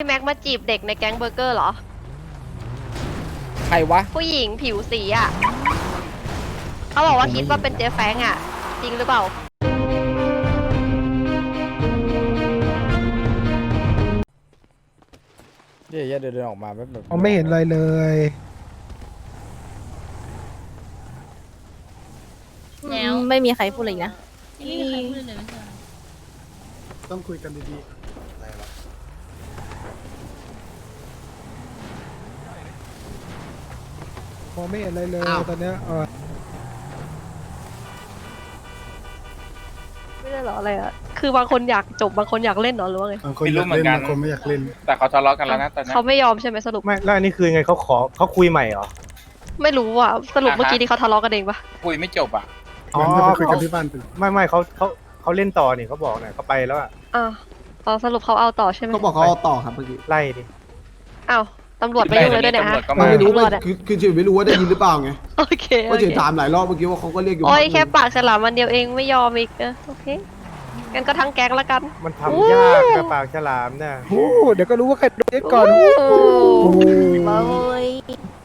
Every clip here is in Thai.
พี่แม็กมาจีบเด็กในแก๊งเบอร์เกอร์เหรอ ใครวะ ผู้หญิงผิวสีอะ เขาบอกว่าคิดว่าเป็นเจ๊แฟงอะ จริงหรือเปล่า เดี๋ยวเดี๋ยวเดินออกมาแป๊บหนึงผมไม่เห็นอะไรเลย แล้วไม่มีใครพูดเลยนะไม่มีใครพูดเลยไม่ใช่เหรอต้องคุยกันดีๆ ผมไม่เห็นอะไรเลยตอนเนี้ยเออไม่ได้เหรออะไรอะ คือบางคนอยากจบบางคนอยากเล่นเหรอหรือว่าไงบางคนไม่อรู้ยากเหมือเล่นนกันบางคนไม่อยากเล่น แต่เขาทะเลาะกันแล้วนะตอนเนี้ยเขาไม่ยอมใช่ไหมสรุป ไม่แล้วอันนี้คือไงเขาขอเขาคุยใหม่เหรอไม่รู้อะสรุปเมื่อกี้ที่เขาทะเลาะกันเองปะคุยไม่จบอะ อ๋องั้นไปคุยกันที่บ้านไปไม่ไม่เขาเขาเขาเล่นต่อนี่เขาบอกเนี่ยเขาไปแล้วอะอ่าตอนสรุปเขาเอาต่อใช่ไหมเขาบอกเขาเอาต่อครับเมื่อกี้ไล่ดิอ้าว ตำรวจไปยุ่งเลยด้วยเนี่ยตำรฮะวจก็ไม่มารู้ตำรไม่วจอะ คือคือเฉยไม่รู้ว่าได้ยินหรือเปล่าไงโอเคเพราะโอเฉยเคถามหลายรอบเมื่อกี้ว่าเขาก็เรียกอยู่โอ้ยพักหนึ่งแค่ปากฉลามมันเดียวเองไม่ยอมอีกเออโอเคงั้นก็ทั้งแก๊งละกัน มันทำยากกับปากฉลามเนี่ยโอ้เดี๋ยวก็รู้ว่าใครโดนเอ็ดก่อนโอ้โอ้โอ้ย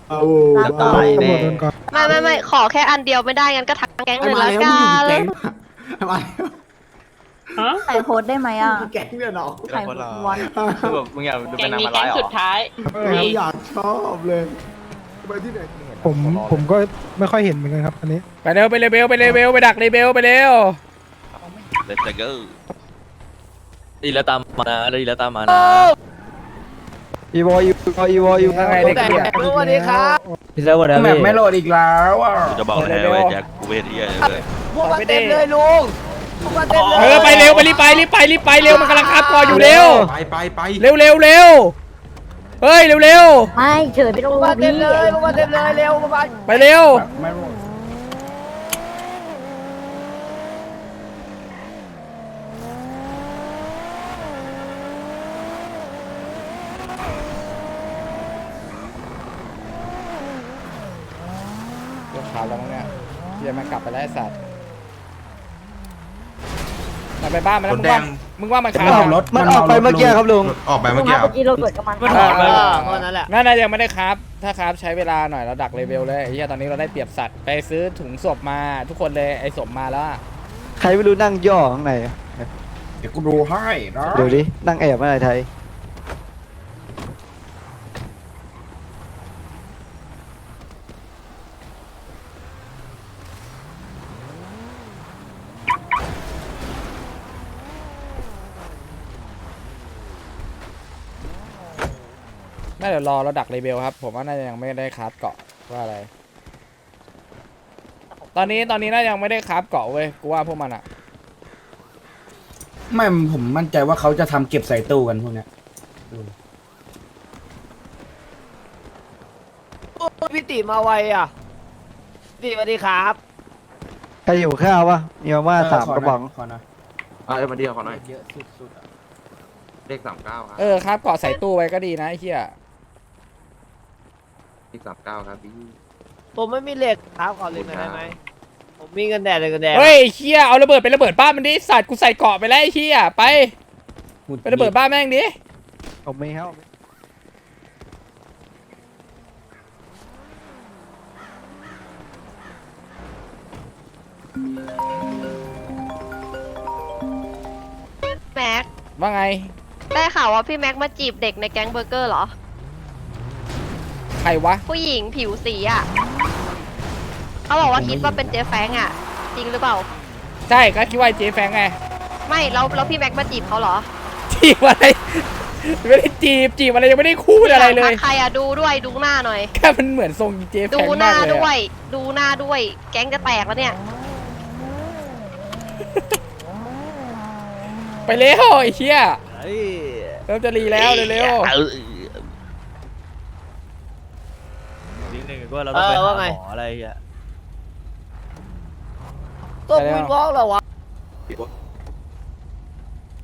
เอารับต่อไปตำรวจโดนก่อนไม่ไม่ไม่ขอแค่อันเดียวไม่ได้งั้นก็ทั้งแก๊งไอ้เลยมาละแล้วกัมึงอยู่นแก๊งไอ้มา ใส่โพสต์ได้ไหมอะ แก๊งเนี่ยเนาะใส่วอนคือแบบมึงอยากดูแกเป็นงนางนี้มาแกร้างยเหรสุอดท้ายเราอยากชอบเลยไปที่ไหนผมผมก็ไม่ค่อยเห็นเหมือนกันครับอันนี้ ไปเร็วไปเลเบลไปเลเบลไปดักเลเบลไปเร็วเลตเกอร์ดีแล้วตามมานะดีแล้วตามมานะอีวออีวออีวออีวยังไงเด็กเหี้ยสวัสดีครับพี่เซิร์ฟหมดแล้วแบพี่บไม่โหลดอีกแล้วอะกูจะบอกเลยนะเว้ยแจ็คกูไม่เห็นที่อะไรเลยพวกมันเต็มเลยลุง เออไปเร็วไปรีบไปรีบไปรีบไปเร็วมันกำลังคับคออยู่เร็วไปไปไปเร็วเร็วเร็วเฮ้ยเร็วเร็วไม่เฉยไม่ต้องรู้พี่ไปเร็วไม่โหลดรถขาวแล้วมั้งเนี่ยเฮียมันกลับไปแล้วไอ้สัตว์มัน ไปบ้านมันแล้วมึงว่ามึงว่ามันขาวยังมันออกไปเมื่อกี้ครับลุง ออกไปเมื่เมื่ออกี้กี้เราเกิดกับมันเออเออนั่นน่ะยังไม่ได้ครับ ถ้าครับใช้เวลาหน่อยเราดักเลเวลเลยไอ้เหี้ยตอนนี้เราได้เปรียบสัตว์ไปซื้อถุงศพมาทุกคนเลยไอ้ศพมาแล้วอะใครไม่รู้นั่งย่อข้างในอะเดี๋ยวกูดูให้นะ เดี๋ยวดิ นั่งแอบอะไรไทย น่าเดี๋ยวรอเราดักเลเวลครับ ผมว่าน่าจะยังไม่ได้คราฟเกาะว่าอะไร ตอนนี้ตอนนี้น่ายังไม่ได้คราฟเกาะเว้ยกูว่าพวกมันอะไม่ผมมั่นใจว่าเขาจะทำเก็บใส่ตู้กันพวกเนี้ยพี่ติมาไวอะพี่สวัสดีครับ ใครหิวข้าววะมีมาม่าสามกระป๋องขอนะอะเดี๋ยวมาเดียวขอหน่อย เยอะสุดๆอะ เลขสามเก้าครับ เออคราฟเกาะใส่ตู้ไว้ก็ดีนะไอ้เหี้ย เลขสามเก้าครับพี่ผมไม่มีเหล็กครับขอเหล็กหน่อยได้ไหมผมมีเงินแดดเลยเงินแดดเฮ้ยไอ้เหี้ยเอาระเบิดไประเบิดบ้านมันดิสัตว์กูใส่เกาะไปแล้วไอ้เหี้ยไป ไประเบิดบ้านแม่งดิผมไม่ให้แม็กว่าไง ได้ข่าวว่าพี่แม็กมาจีบเด็กในแก๊งเบอร์เกอร์เหรอ ใครวะ ผู้หญิงผิวสีอะเขาบอกว่าคิดว่าเป็นเจ๊แฟงอะ จริงหรือเปล่า ใช่ก็คิดว่าไอ้เจ๊แฟงไงไม่แล้วแล้วพี่แม็กมาจีบเขาเหรอจีบอะไรไม่ได้จีบจีบอะไรยังไม่ได้คูดอะไรเลทัยกใครอะดูด้วยดูหน้าหน่อย แค่มันเหมือนทรงเจ๊แฟดูงหมาน้ากเลยด้วอะยดูหน้าด้วย แก๊งจะแตกแล้วเนี่ย ไปเร็วไอ้เหี้ยเริ่มจะรีแล้วเร็วเออ นิดนึงก็เราต้องไปหาหมออะไรอะก็วินวอล์กเหรอวะๆ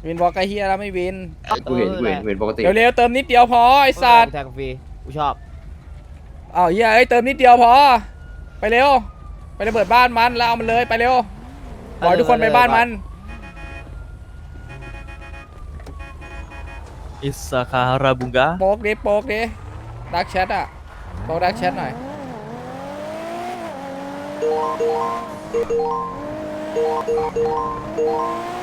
วินบอกไอ้เหี้ยแล้วไม่วิน กูเห็นกูเห็นกูเห็นปกติ เร็วๆเติมนิดเดียวพอไอ้สัตว์แทงฟรีกูชอบ อ้าวเหี้ยเอ้ยเติมนิดเดียวพอ ไปเร็ว ไประเบิดบ้านมันแล้วเอามันเลยไปเร็วบอกให้ทุกคนไปบ้านมัน อิสคาราบุงกาโป๊กดิโป๊กดิดักแชทอะโป๊กดักแชทหน่อย Thank you.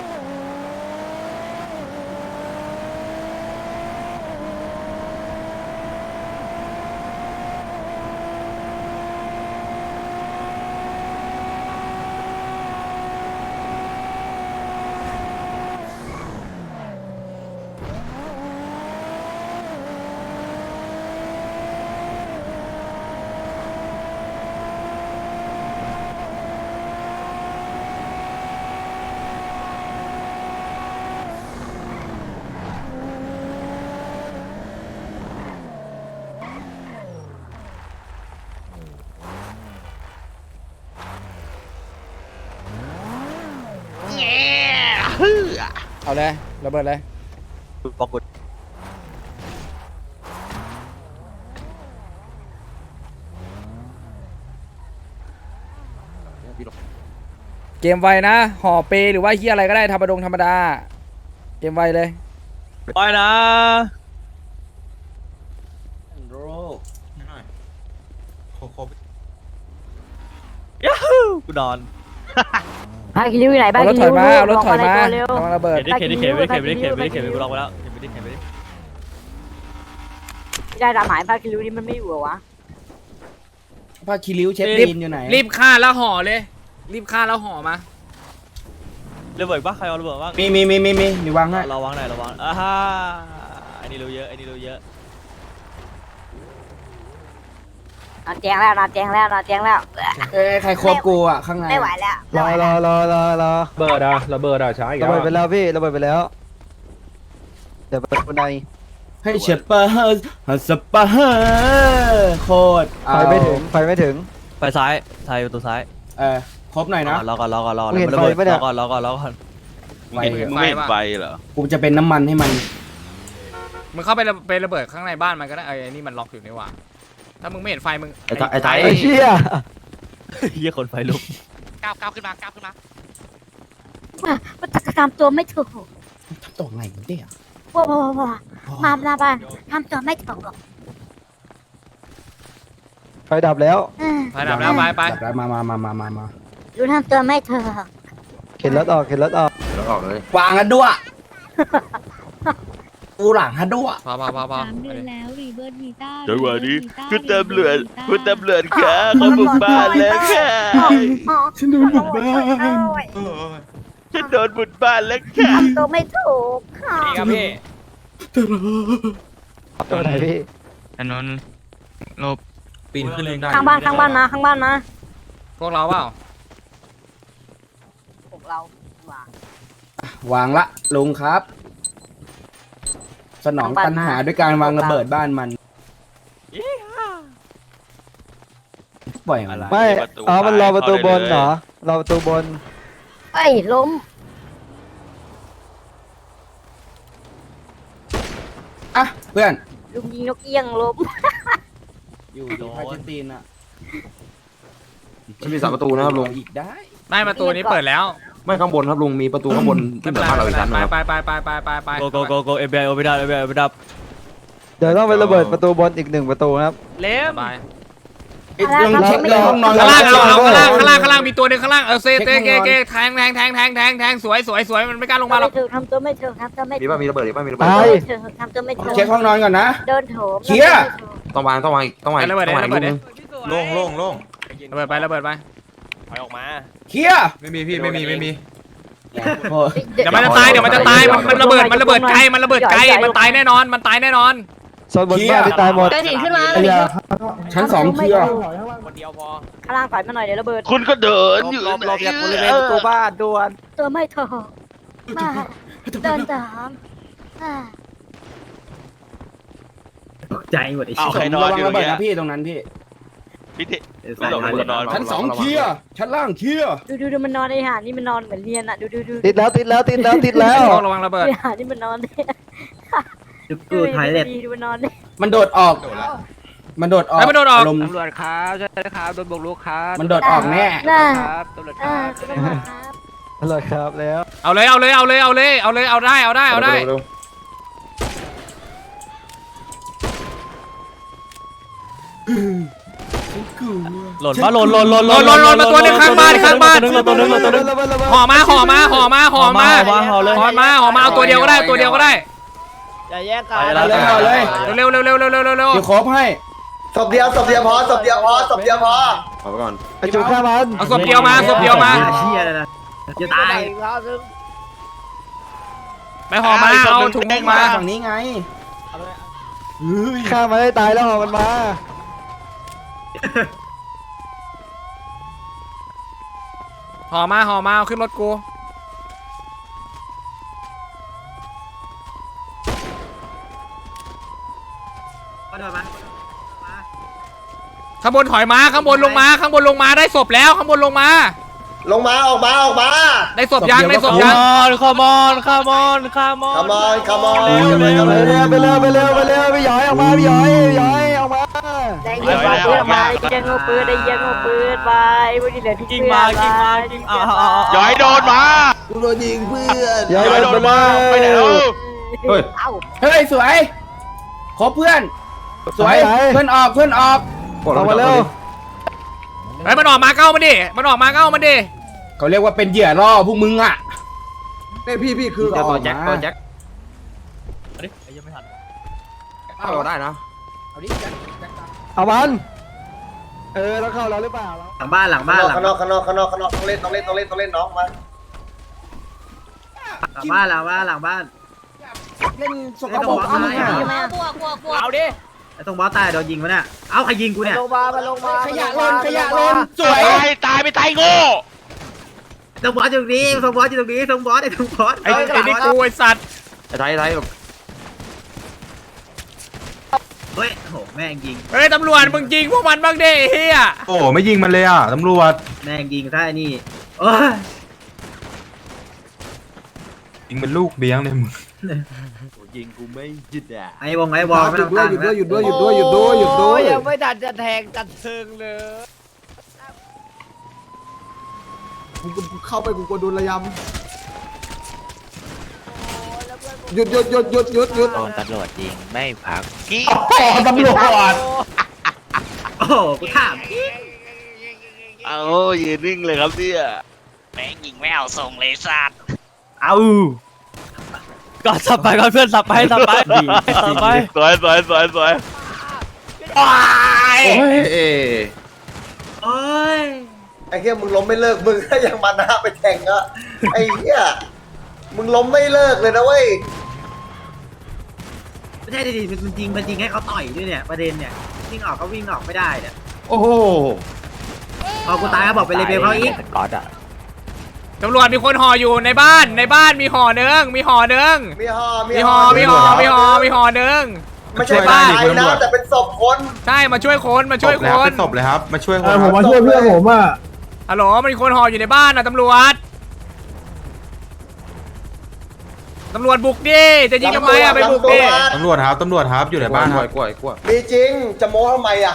เอาเลยระเบิดเลยปรากฏเกมไวนะห่อเปหรือว่าเฮียอะไรก็ได้ธรรมดงธรรมดา เกมไวเลยไปนะโรคยาฮูกูนอน พากิริวอยู่ไหนบ้าเอารถกิถริอยวมาเอารถถอยมาเร็ว ระวังระเบิด เข็นดิเข็นดิเข็นไม่ได้เข็นไม่ได้เข็นไม่ได้เข็นไม่ได้เข็นไม่ได้เข็นไปแล้วเข็นไม่ได้เข็นไม่ได้ไม่ได้ตามหมายพากิริวนี่มันไม่อยู่เหรอวะผ้าคีริ้วเช็ดรีบ ตีนอยู่ไหนรีบฆ่าแล้วห่อเลย รีบฆ่าแล้วห่อมา ระเบิดปะใครเอาระเบิดบ้างมีมีมีมีมีมีวางให้เราวางไหนเราวางอ่าฮ่าอันนี้รู้เยอะอันนี้รู้เยอะ นอนแจงแล้วนอนแจงแล้วนอนแจงแล้วเอ้ยใครโคบกูอะข้างในไม่ไหวแล้วรอรอรอรอรอเบิดอะระเบิดอะช้าอีกระแล้วเบิดไปแล้วพี่ระเบิดไปแล้ว เดี๋ยวไปบนในให้เชปเปอร์ฮัสเปอร์โคตรไฟไม่ถึงไฟไม่ถึง ไปซ้ายซ้ายประตูซ้ายเออครบหน่อยนะ รอก่อนรอก่อนรอก่อนมึงเห็นระเบิดไฟปะเนี่ย รอก่อนรอก่อนรอก่อนไวมึงไม่เห็นไฟเหรอ กูจะเป็นน้ำมันให้มัน มึงเข้าไประไประเบิดข้างในบ้านมันก็ได้ไอ้นี่มันล็อกอยู่นี่หว่า ถ้ามึงไม่เห็นไฟมึงไอ้ตาไอ้ตาไอ้ไอ้เชี่ยเยี่ยคนไฟลุกก้าวก้าวขึ้นมาก้าวขึ้นมามันจะทำตัวไม่ถูกทำตัวไงเนี่ยว้าวว้าวว้าวมาหน้าบ้านทำตัวไม่ถูกหรอกไฟดับแล้วอืมไฟดับแล้วไปไปดับแล้วมามามามามามาดูทำตัวไม่ถูกเข็นรถออกเข็นรถออกวางกันด้วย กูหลังฮะด้วยพอพอพอพอสามเดือนแล้วรีเบิร์ดวีต้าจังหวะนี้ Rebirth Vita คุณตำรวจ Rebirth Vita คุณตำรวจค่ะเขาบุกบ้านแล้วค่ะฉันโดนบุกบ้านฉันโดนบุกบ้านแล้วค่ะทำตัวไม่ถูกค่ะนี่ครับพี่ตัวไหนพี่อันนั้นลบปีนขึ้นเลยได้ข้างบ้านข้างบ้านนะข้างบ้านนะพวกเราเปล่าพวกเราว่ะวางละลุงครับ สนองตันหาด้วยการวางระเบิดบ้านมันปล่อยมันไม่อ๋อมันรอประตูบนเหรอรอประตูบนเอ้ยล้มอะเพื่อน ลุงยิงนกเอี้ยงล้มอยู่ที่พาเจนตีนอะมันมีสามประตูนะครับลุงอีกได้ ไม่ประตูนี้เปิดแล้ว ไม่ข้างบนครับลุงมีประตูข้างบนไม่ที่เป็แบนบไรบ้านไม่เราเป็นอีกไรชั้นนะครับ ไปไปไปไปไปไปไปโกโกโกโกเอฟบีไอโอไปดับเอฟบีไอโอไปดับเดี๋ยวต้องไประเบิดประตูบนอีกหนึ่งประตูครับ เล็มไปเอ้ยลองเช็คในห้องนอนข้างล่างเอาเอาไม่ข้างได้ล่างข้างล่างข้างล่างมีตัวหนึ่งข้างล่างเออเซเตเช็คเกข้างนอนเกแทงแทงแทงแทงแทงแทงสวยสวยสวยมันไม่กล้าลงมาหรอกไม่ถูกทำตัวไม่ถูกทำตัวไม่มีถูกป่ะมีระเบิดมีป่ะมีระเบิดตายถูกทำตัวไม่ถูกเช็คห้องนอนก่อนนะ โดนโถมเคลียร์ ต้องวางต้องวางอีกต้องวางอีกระเบิดต้องวางอีกระเบิลูดกนึงโล่งโล่งโล่งระเบิดไประเบิดไป ถอยออกมาเคลียร์ไม่มีพี่ไม่มีไม่มี โอ้ย เดี๋ยวมันจะตายเดี๋ยวมันจะตายมันมันระเบิดมันระเบิดไกลมันระเบิดไกลมันตายแน่นอนมันตายแน่นอน โซนบนบ้านที่ตายหมด กระถิ่นขึ้นมา ไอ้ยาชั้นสองเคลียร์คนเดียวพอข้างล่างถอยมาหน่อยเดี๋ยวระเบิดคุณก็เดินหลบอยู่หลบหลบไหนจากบริเวณประตูบ้านด่วนตัวไม่ถูกมาเดินตามอ่าใจหมดไอ้เอาใครนอระนวัองยู่ระเบิดเนี่ยนะพี่ตรงนั้นพี่ พี่เทไม่หลบคนนอนชั้นสองเคลียร์ชั้นล่างเคลียร์ดูดูดูมันนอนไอ้ห่านี่มันนอนเหมือนเรียนอะดูดูดูติดแล้วติดแล้วติดแล้วติดแล้วต้องระวังระเบิดไอ้ห่านี่มันนอนเลยดูไทยเล็ดดูมันนอนเลยมันโดดออกมันโดดออกไอ้ยมันโดนออการมณ์ตำรวจครับใช่ครับโดนบุกรุกครับมันโดดออกแน่น่าครับตำรวจคอ่ารับตำรวจครับอร่อยครับแล้วเอาเลยเอาเลยเอาเลยเอาเลยเอาเลยเอาได้เอาได้เอาได้ หล่นมาหล่นหล่นหล่นหล่นหล่นหล่นมาตัวหนึงข้างบ้านข้างบ้านหล่นตัวหนึงหล่นตัวหนึงหล่นตัวหนึงห่อมาห่อมาห่อมาห่อมาห่อมาห่อเลยห่อมาห่อมาเอาตัวเดียวก็ได้ตัวเดียวก็ได้อย่าแยกกันไปแล้วเอาเลยเร็วเร็วเร็วเร็วเร็วเร็วเร็วเดี๋ยวครบให้ศพเดียวศพเดียวพอศพเดียวพอศพเดียวพอขอไปก่อนไอจุกฆ่ามันเอาศพเดียวมาศพเดียวมาเชี่ยเลยนะจะตายอีกแล้วนึงไปห่อมาเอาถุงมาฝั่งนี้ไงฆ่ามันให้ตายแล้วห่อมันมา ห่อมาห่อมาเอาขึ้นรถกูข้างบนถอยมาข้างบนลงมาข้างบนลงมาได้ศพแล้วข้างบนลงมา ลงมาออกมาออกมา ได้ศพยังได้ศพคยัง อนคามอนคามอนคามอน come on come on ไปเร็วไปเร็วไปเร็วไปเร็วไปเร็วไปย้อยออกมาพี่ย้อยพี่ย้อยออกมา ได้ยิงมาปืนมาได้ยิงมาปืนได้ยิงมาปืนไปวันนี้เหลือที่กิ้งมากิ้งมากิ้งเอาเอาย้อยโดนมากูโดนยิงเพื่อนย้อยโดนมาไปไหนแล้วเฮ้ยเอ้าเฮ้ยสวยครบเพื่อน สวยเพื่อนออกเพื่อนออกกดออกมาเร็วเฮ้มันออกมาเก้ามันดิมันออกมาเก้ามันดิเขาเรียกว่าเป็นเหยื่อล่อพวกมึงอะเนี่ยพี่พี่คือเดี๋ยวตัวแจ็คตัวแจ็คเอาดิไอ้ยังไม่ทันเราได้นะเอาดิแจ็ค มัน เออแล้วเข้าแล้วหรือเปล่าหลังบ้านหลังบ้านหลังข้างนอกข้างนอกข้างนอกข้างนอกต้องเล่นต้องเล่นต้องเล่นต้องเล่นน้องมาหลังบ้านหลังบ้านหลังบ้านเล่นสกไอ้ปตรรงกบอสเอามึงตายอะกลัวกลัวกลัวเอาดิไอ้ตรงบอสตายโดนยิงมาเนี่ยเอ้าใครยิงกูเนี่ยลงมามาลงมาขยะลนขยะลนสวยตายตายไปตายโง่ตรงบอสอยู่ตรงนี้ตรงบอสอยู่ตรงนี้ตรงบอสไอ้ตรงบอสไอ้ไอ้นี่กูไอ้สัตว์ไอ้ไทยไอ้ไทยแบบ เฮ้ยโอ้โห แม่งยิง เฮ้ยตำรวจมึงยิงพวกมันบ้างดิเฮียโอ้ไม่ยิงมันเลยอะตำรวจแม่งยิงถ้าไอ้นี่โอ้ยยิงเป็นลูกเบี้ยงเลยมึงยิงกูไม่จิตอะไอ้วงไอ้บอลไม่หยุต้อดงด้วยตั้งหยุดด้วยหยุดด้วยหยุดด้วยหยุดด้วยหยุดด้วย โอ้ยังไม่ทันจะแทงจัดเชิงเลยกูกูเข้าไปกูกลัวโดนระยำ หยุดหยุดหยุดหยุดหยุดหยุดโดนตำรวจยิงไม่พักกี้ตำรวจโอ้โหกูถามเอายืนนิ่งเลยครับเนี่ยแม่งยิงไม่เอาส่งเลยสัตว์เอาก่อนสับไปก่อนเพื่อนสับไปสับไปสับไปสวยสวยสวยสวยโอ้ยเอโอ้ยไอ้เหี้ยมึงล้มไม่เลิกมึงก็ยังมาหน้าไปแทงอะไอ้เหี้ย มึงล้มไม่เลิกเลยนะเว้ย ไม่ใช่ดิมันจริงมันจริงให้เขาต่อยด้วยเนี่ยประเด็นเนี่ยวิ่งออกก็วิ่งออกไม่ได้เนี่ยโอ้โหพอกูตายก็บอกไปเลเบลเขาอีกก๊อตอะตำรวจมีคนห่ออยู่ในบ้านในบ้านมีห่อเนึงมีห่อเนึงมีห่อมีห่อมีห่อมีห่อมีห่อเนึงไม่ใช่บ้านนะแต่เป็นศพคนใช่มาช่วยคนมาช่วยคนตบเลยครับมาช่วยคนผมมาช่วยเพื่อนผมอะฮัลโหลมันมีคนห่ออยู่ในบ้านนะตำรวจ ตำรวจบุกดิจะยิงทำไมอะไปบุกดิตำรวจครับตำรวจครับอยู่ในบ้านครับกล้วยกล้วยมีจริงจะโม้ทำไมอะ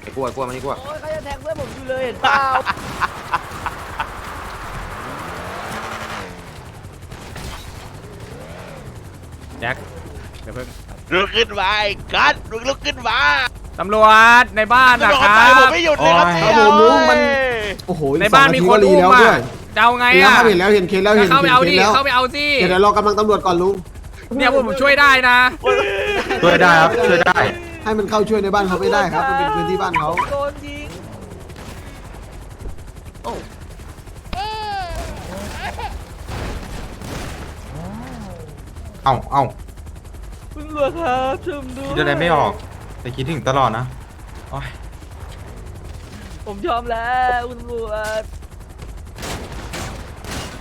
ไอ้กล้วยกล้วยมันนี่กล้วยโอ้ยเขาจะแทงเพื่อนผมอยู่เลยเห็นเปล่าแจ็คเดี๋ยวเพิ่งลุกขึ้นมาไอ้กัดลุกลุกขึ้นมาตำรวจในบ้านตำนะรวจคเขารัตายผมบไม่หยุดเลยครับครับผมลุงมัน โอ้โหในบ้านมีคนรีอุ้มแล้วอะด้วย จะเอาไงเห็นแล้วอะครับเห็นแล้วเห็นเคสแล้วเห็นเข้าไปเห็นเอาเคดิสแล้วเข้าไปเอาสิเดี๋ยวรอกำลังตำรวจก่อนลุงเนี่ยพวกผมช่วยได้นะช่วยได้ครับช่วยได้ ให้มันเข้าช่วยในบ้านเขาไม่ได้ครับมันเป็นพื้นที่บ้านเขาโดนยิงเอ้าเอ้าตำรวจครับช่วยผมด้วยคิดอะไรไม่ออก แต่คิดถึงตลอดนะโอ้ยผมยอมแล้วคุณตำรวจ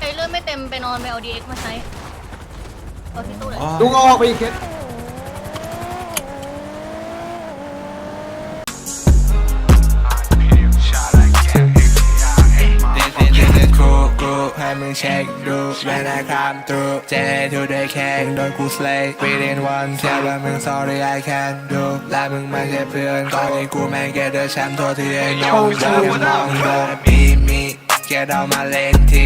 ไอ้เลือดไม่เต็มไปนอนไปเอาดีเอ็กมาใช้เอาที่ตู้เลยลุงเอาออกไปอีกเคสให้มึงเช็คดูเวลาคำตูเจทูได้แค่โดนกูสเลย์ within one เท่ว่ามึง sorry I can do และมึงไม่ใช่เพื่อนตอนนี้กูแม่งแกเดอแชมป์โทษที่ไอ้น้องเดินน้องโดนมีมีแกเดามาเล่นที